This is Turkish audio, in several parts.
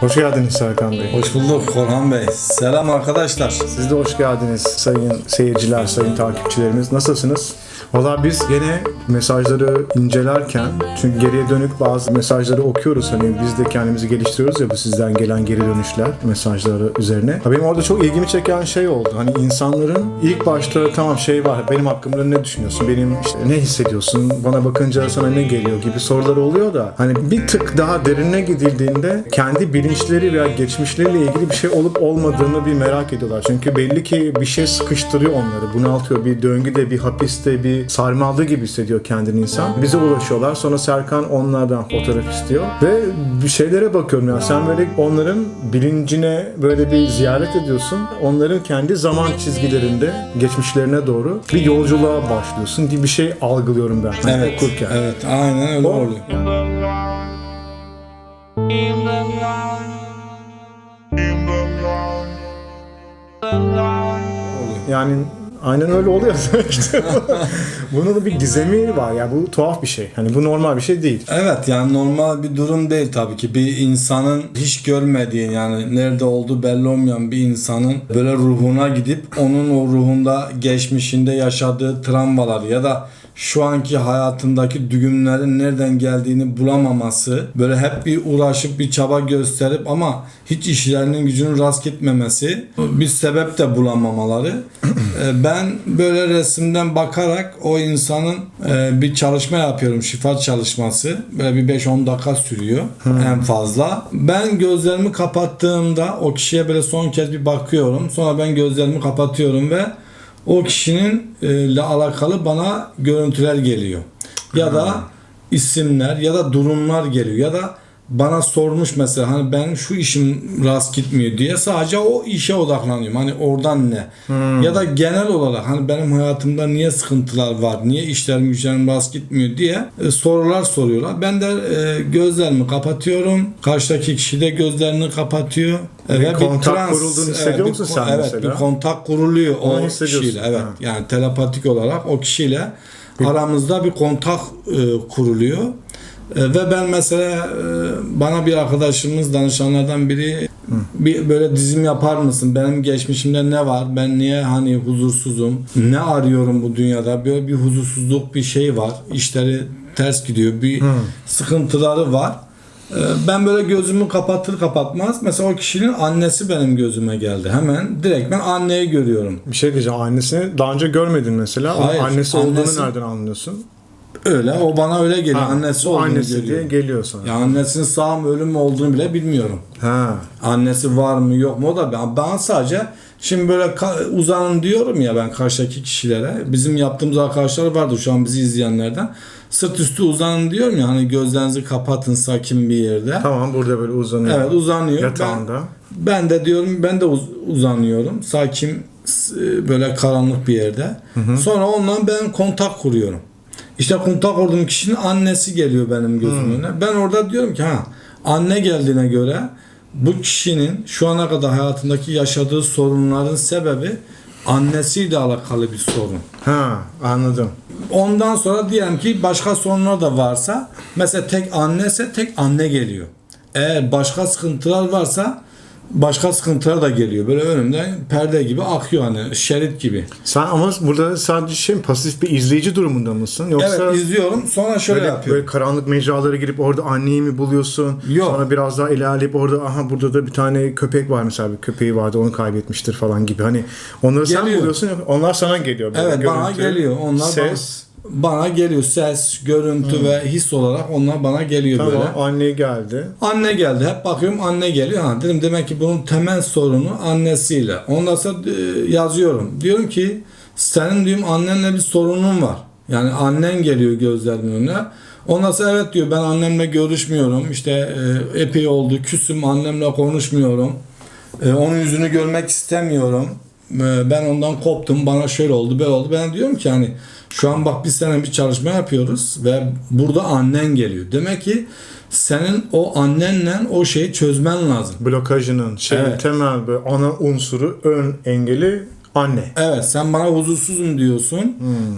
Hoş geldiniz Serkan Bey. Hoş bulduk Korhan Bey. Selam arkadaşlar. Siz de hoş geldiniz sayın seyirciler, sayın takipçilerimiz. Nasılsınız? Valla biz gene mesajları incelerken çünkü geriye dönük bazı mesajları okuyoruz hani biz de kendimizi geliştiriyoruz ya bu sizden gelen geri dönüşler mesajları üzerine. Ha, Benim orada çok ilgimi çeken şey oldu. Hani insanların ilk başta tamam şey var benim hakkımda ne düşünüyorsun? Benim işte ne hissediyorsun? Bana bakınca sana ne geliyor gibi sorular oluyor da hani bir tık daha derine gidildiğinde kendi bilinçleri veya geçmişleriyle ilgili bir şey olup olmadığını bir merak ediyorlar. Çünkü belli ki bir şey sıkıştırıyor onları. Bunaltıyor. Bir döngüde, bir hapiste, bir sarmaldığı gibi hissediyor kendini insan. Bize ulaşıyorlar. Sonra Serkan onlardan fotoğraf istiyor. Ve bir şeylere bakıyorum ya. Sen böyle onların bilincine böyle bir ziyaret ediyorsun. Onların kendi zaman çizgilerinde geçmişlerine doğru bir yolculuğa başlıyorsun gibi bir şey algılıyorum ben. hani Evet. Okurken. Evet, aynen öyle O- oluyor. Yani aynen öyle oluyor işte. Bunun da bir gizemi var ya bu tuhaf bir şey. Hani bu normal bir şey değil. Evet yani normal bir durum değil tabii ki. Bir insanın hiç görmediği yani nerede olduğu belli olmayan bir insanın böyle ruhuna gidip onun o ruhunda geçmişinde yaşadığı travmalar ya da şu anki hayatındaki düğümlerin nereden geldiğini bulamaması, böyle hep bir uğraşıp bir çaba gösterip ama hiç işlerinin gücünün rast gitmemesi, bir sebep de bulamamaları. Ee, ben böyle resimden bakarak o insanın e, bir çalışma yapıyorum, şifa çalışması. Böyle bir 5-10 dakika sürüyor en fazla. Ben gözlerimi kapattığımda o kişiye böyle son kez bir bakıyorum. Sonra ben gözlerimi kapatıyorum ve o kişinin e, ile alakalı bana görüntüler geliyor. Ya da isimler ya da durumlar geliyor ya da bana sormuş mesela hani ben şu işim rast gitmiyor diye sadece o işe odaklanıyorum. Hani oradan ne? Ya da genel olarak hani benim hayatımda niye sıkıntılar var? Niye işlerim güçlerim rast gitmiyor diye e, sorular soruyorlar. Ben de e, gözlerimi kapatıyorum. Karşıdaki kişi de gözlerini kapatıyor. Bir Ve kontak kurulduğunu hissediyor bir musun ko- sen evet, mesela? bir kontak kuruluyor o Onu kişiyle. Evet. Ha. Yani telepatik olarak o kişiyle aramızda bir kontak e, kuruluyor. E, ve ben mesela e, bana bir arkadaşımız danışanlardan biri bir böyle dizim yapar mısın? Benim geçmişimde ne var? Ben niye hani huzursuzum? Ne arıyorum bu dünyada? Böyle bir huzursuzluk bir şey var. İşleri ters gidiyor. Bir sıkıntıları var. E, Ben böyle gözümü kapatır kapatmaz mesela o kişinin annesi benim gözüme geldi. Hemen direkt ben anneyi görüyorum. Bir şey diyeceğim. Annesini daha önce görmedin mesela. Hayır, annesi, annesi- olduğunu nereden anlıyorsun? Öyle o bana öyle geliyor. Ha, annesi olduğunu annesi geliyor. diye geliyor sana. Ya annesinin sağ mı ölüm mü olduğunu bile bilmiyorum. Ha. Annesi var mı yok mu o da ben, ben sadece şimdi böyle uzanın diyorum ya ben karşıdaki kişilere. Bizim yaptığımız arkadaşlar vardı şu an bizi izleyenlerden. Sırt üstü uzanın diyorum ya hani gözlerinizi kapatın sakin bir yerde. Tamam burada böyle uzanıyor. Evet uzanıyor. Yatağında. Ben, ben de diyorum ben de uz- uzanıyorum. Sakin s- böyle karanlık bir yerde. Sonra onunla ben kontak kuruyorum. İşte kontak kurduğum kişinin annesi geliyor benim gözümün önüne. Ben orada diyorum ki ha anne geldiğine göre bu kişinin şu ana kadar hayatındaki yaşadığı sorunların sebebi annesiyle alakalı bir sorun. Ha anladım. Ondan sonra diyelim ki başka sorunlar da varsa mesela tek annese tek anne geliyor. Eğer başka sıkıntılar varsa başka sıkıntılar da geliyor. Böyle önümden perde gibi akıyor hani şerit gibi. Sen ama burada sadece şey mi, pasif bir izleyici durumunda mısın? Yoksa Evet izliyorum sonra şöyle böyle, yapıyorum. böyle karanlık mecralara girip orada anneyi mi buluyorsun? Yok. Sonra biraz daha ilerleyip orada aha burada da bir tane köpek var mesela bir köpeği vardı onu kaybetmiştir falan gibi. Hani onları sen Geliyor. buluyorsun onlar sana geliyor. böyle Evet bana görüntü, geliyor. Onlar ses. bana, bana geliyor. Ses, görüntü ve his olarak onlar bana geliyor Tamam böyle. anne geldi. Anne geldi. Hep bakıyorum anne geliyor. Ha, dedim demek ki bunun temel sorunu annesiyle. Ondan sonra e, yazıyorum. Diyorum ki senin diyorum annenle bir sorunun var. Yani annen geliyor gözlerimin önüne. Ondan sonra evet diyor ben annemle görüşmüyorum. İşte e, epey oldu küsüm annemle konuşmuyorum. E, onun yüzünü görmek istemiyorum. E, ben ondan koptum. Bana şöyle oldu böyle oldu. Ben diyorum ki hani şu an bak biz seninle bir çalışma yapıyoruz ve burada annen geliyor. Demek ki senin o annenle o şeyi çözmen lazım. Blokajının şey Evet. temel böyle ana unsuru ön engeli Anne. Evet sen bana huzursuzum diyorsun.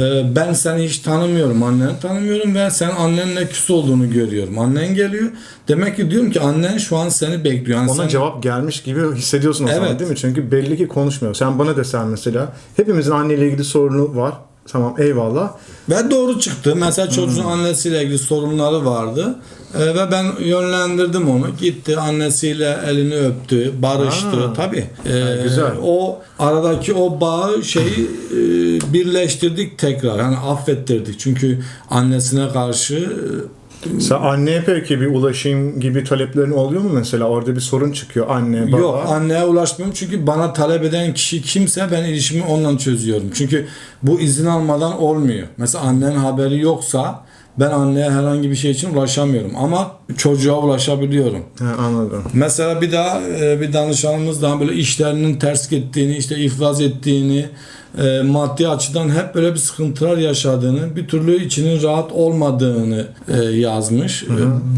Ee, ben seni hiç tanımıyorum. Anneni tanımıyorum ve sen annenle küs olduğunu görüyorum. Annen geliyor. Demek ki diyorum ki annen şu an seni bekliyor. Yani Ona sen- cevap gelmiş gibi hissediyorsun o zaman Evet. değil mi? Çünkü belli ki konuşmuyor. Sen bana desen mesela hepimizin anneyle ilgili sorunu var. Tamam eyvallah. Ve doğru çıktı. Mesela çocuğun annesiyle ilgili sorunları vardı. Ee, ve ben yönlendirdim onu. Gitti annesiyle elini öptü, barıştı. Ha. Tabii. Ee, güzel. O aradaki o bağı şeyi e, birleştirdik tekrar. Yani affettirdik. Çünkü annesine karşı e, Sen anneye peki bir ulaşım gibi taleplerin oluyor mu mesela? Orada bir sorun çıkıyor anne, baba. Yok anneye ulaşmıyorum çünkü bana talep eden kişi kimse ben ilişkimi onunla çözüyorum. Çünkü bu izin almadan olmuyor. Mesela annenin haberi yoksa ben anneye herhangi bir şey için ulaşamıyorum ama çocuğa ulaşabiliyorum. Ha, anladım. Mesela bir daha e, bir danışanımız daha böyle işlerinin ters gittiğini, işte iflas ettiğini, e, maddi açıdan hep böyle bir sıkıntılar yaşadığını, bir türlü içinin rahat olmadığını e, yazmış. E,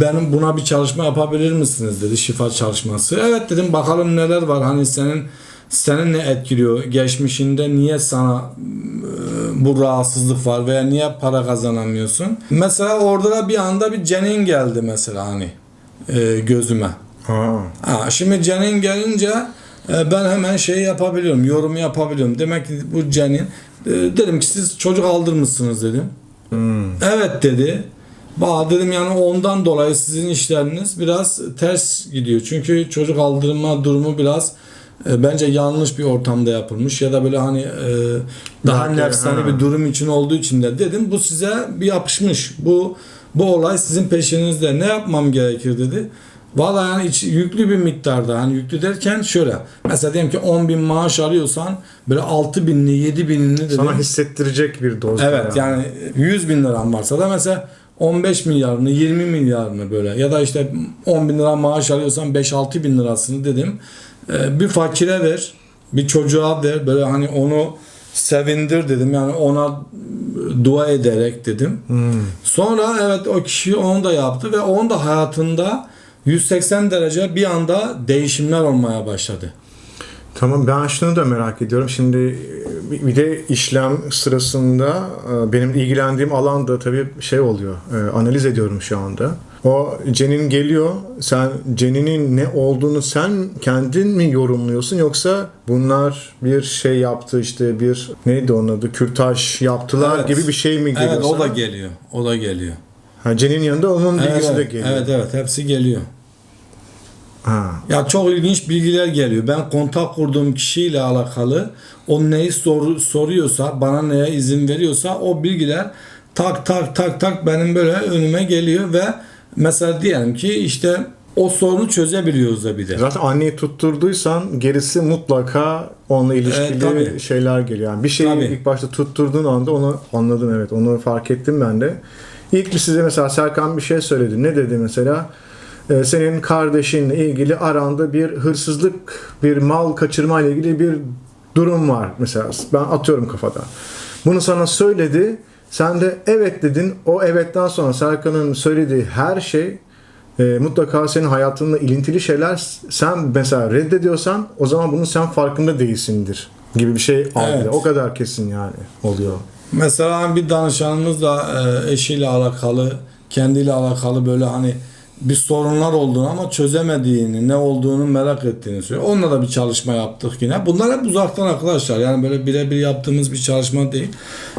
Benim buna bir çalışma yapabilir misiniz dedi şifa çalışması. Evet dedim bakalım neler var hani senin seni ne etkiliyor? Geçmişinde niye sana bu rahatsızlık var veya niye para kazanamıyorsun? Mesela orada da bir anda bir cenin geldi mesela hani e, gözüme. Ha. Ha, şimdi cenin gelince e, ben hemen şey yapabiliyorum, yorum yapabiliyorum. Demek ki bu cenin e, dedim ki siz çocuk aldırmışsınız dedim. Hmm. Evet dedi. Ba dedim yani ondan dolayı sizin işleriniz biraz ters gidiyor. Çünkü çocuk aldırma durumu biraz bence yanlış bir ortamda yapılmış ya da böyle hani e, daha Belki, nefsani ha. bir durum için olduğu için de dedim bu size bir yapışmış. Bu bu olay sizin peşinizde. Ne yapmam gerekir dedi. Valla yani iç- yüklü bir miktarda hani yüklü derken şöyle mesela diyelim ki 10 bin maaş alıyorsan böyle 6 binli 7 binini dedim. Sana hissettirecek bir doz. Evet yani 100 bin liran varsa da mesela 15 milyarını 20 milyarını böyle ya da işte 10 bin lira maaş alıyorsan 5-6 bin lirasını dedim bir fakire ver bir çocuğa ver böyle hani onu sevindir dedim yani ona dua ederek dedim. Sonra evet o kişi onu da yaptı ve onun da hayatında 180 derece bir anda değişimler olmaya başladı. Tamam ben şunu da merak ediyorum. Şimdi bir- de işlem sırasında e, benim ilgilendiğim alanda tabii şey oluyor. e, Analiz ediyorum şu anda. O cenin geliyor. Sen ceninin ne olduğunu sen kendin mi yorumluyorsun yoksa bunlar bir şey yaptı işte bir neydi onun adı kürtaj yaptılar Evet. gibi bir şey mi geliyor Evet o da sana? geliyor. O da geliyor. Ha, cenin yanında onun Evet, bilgisi de geliyor. evet evet hepsi geliyor. Ha. Ya çok ilginç bilgiler geliyor. Ben kontak kurduğum kişiyle alakalı o neyi sor, soruyorsa, bana neye izin veriyorsa o bilgiler tak tak tak tak benim böyle önüme geliyor ve mesela diyelim ki işte o sorunu çözebiliyoruz da bir de. Zaten anneyi tutturduysan gerisi mutlaka onunla ilişkili tabii. şeyler geliyor. Yani bir şeyi Tabii. ilk başta tutturduğun anda onu anladın evet. Onu fark ettim ben de. İlk bir size mesela Serkan bir şey söyledi. Ne dedi mesela? Ee, senin kardeşinle ilgili aranda bir hırsızlık, bir mal kaçırma ile ilgili bir durum var mesela. Ben atıyorum kafadan. Bunu sana söyledi. Sen de evet dedin. O evetten sonra Serkan'ın söylediği her şey e, mutlaka senin hayatınla ilintili şeyler sen mesela reddediyorsan o zaman bunun sen farkında değilsindir gibi bir şey algılıyor. Evet. O kadar kesin yani oluyor. Mesela bir danışanımız da e, eşiyle alakalı, kendiyle alakalı böyle hani bir sorunlar olduğunu ama çözemediğini, ne olduğunu merak ettiğini söylüyor. Onunla da bir çalışma yaptık yine. Bunlar hep uzaktan arkadaşlar. Yani böyle birebir yaptığımız bir çalışma değil.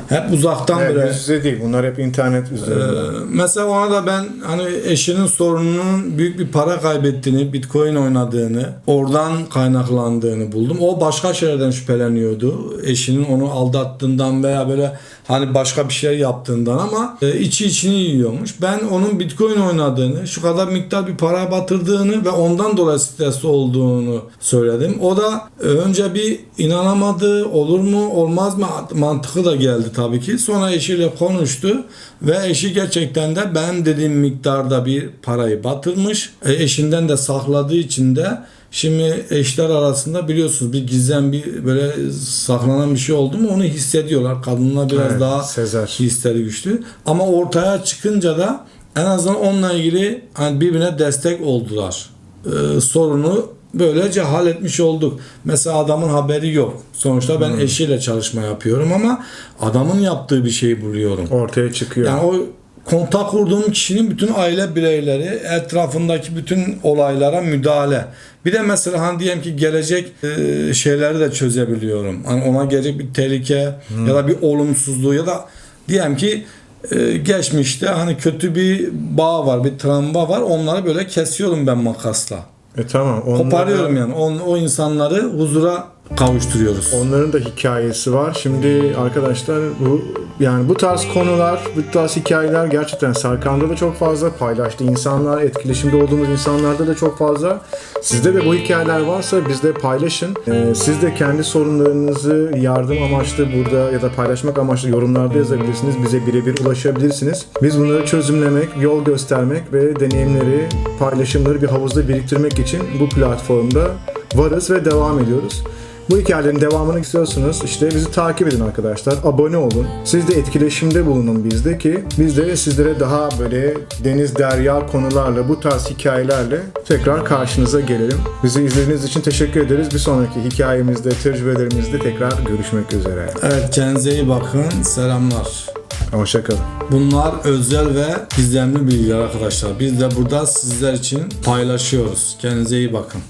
Hep uzaktan Evet, böyle. yüz değil. Bunlar hep internet üzerinden. Ee, mesela ona da ben hani eşinin sorununun büyük bir para kaybettiğini, bitcoin oynadığını, oradan kaynaklandığını buldum. O başka şeylerden şüpheleniyordu. Eşinin onu aldattığından veya böyle hani başka bir şey yaptığından ama e, içi içini yiyormuş. Ben onun bitcoin oynadığını, şu kadar miktar bir para batırdığını ve ondan dolayı stresli olduğunu söyledim. O da e, önce bir inanamadı, olur mu olmaz mı mantığı da geldi tabii ki. Sonra eşiyle konuştu ve eşi gerçekten de ben dediğim miktarda bir parayı batırmış. E, eşinden de sakladığı için de Şimdi eşler arasında biliyorsunuz bir gizem bir böyle saklanan bir şey oldu mu onu hissediyorlar. Kadınlar biraz Evet, daha sezer. hisleri güçlü. Ama ortaya çıkınca da en azından onunla ilgili hani birbirine destek oldular. Ee, sorunu böylece halletmiş olduk. Mesela adamın haberi yok. Sonuçta ben eşiyle çalışma yapıyorum ama adamın yaptığı bir şeyi buluyorum. Ortaya çıkıyor. Yani o kontak kurduğum kişinin bütün aile bireyleri etrafındaki bütün olaylara müdahale. Bir de mesela hani diyelim ki gelecek e, şeyleri de çözebiliyorum. Hani ona gelecek bir tehlike ya da bir olumsuzluğu ya da diyelim ki e, geçmişte hani kötü bir bağ var, bir travma var. Onları böyle kesiyorum ben makasla. E tamam. onları- Koparıyorum yani. O, o insanları huzura kavuşturuyoruz. Onların da hikayesi var. Şimdi arkadaşlar bu yani bu tarz konular, bu tarz hikayeler gerçekten Serkan'da da çok fazla paylaştı. İnsanlar, etkileşimde olduğumuz insanlarda da çok fazla. Sizde de bu hikayeler varsa bizde paylaşın. Ee, siz de kendi sorunlarınızı yardım amaçlı burada ya da paylaşmak amaçlı yorumlarda yazabilirsiniz. Bize birebir ulaşabilirsiniz. Biz bunları çözümlemek, yol göstermek ve deneyimleri, paylaşımları bir havuzda biriktirmek için bu platformda varız ve devam ediyoruz. Bu hikayelerin devamını istiyorsunuz. İşte bizi takip edin arkadaşlar. Abone olun. Siz de etkileşimde bulunun bizde ki biz de sizlere daha böyle deniz derya konularla bu tarz hikayelerle tekrar karşınıza gelelim. Bizi izlediğiniz için teşekkür ederiz. Bir sonraki hikayemizde, tecrübelerimizde tekrar görüşmek üzere. Evet kendinize iyi bakın. Selamlar. Hoşçakalın. Bunlar özel ve gizemli bilgiler arkadaşlar. Biz de burada sizler için paylaşıyoruz. Kendinize iyi bakın.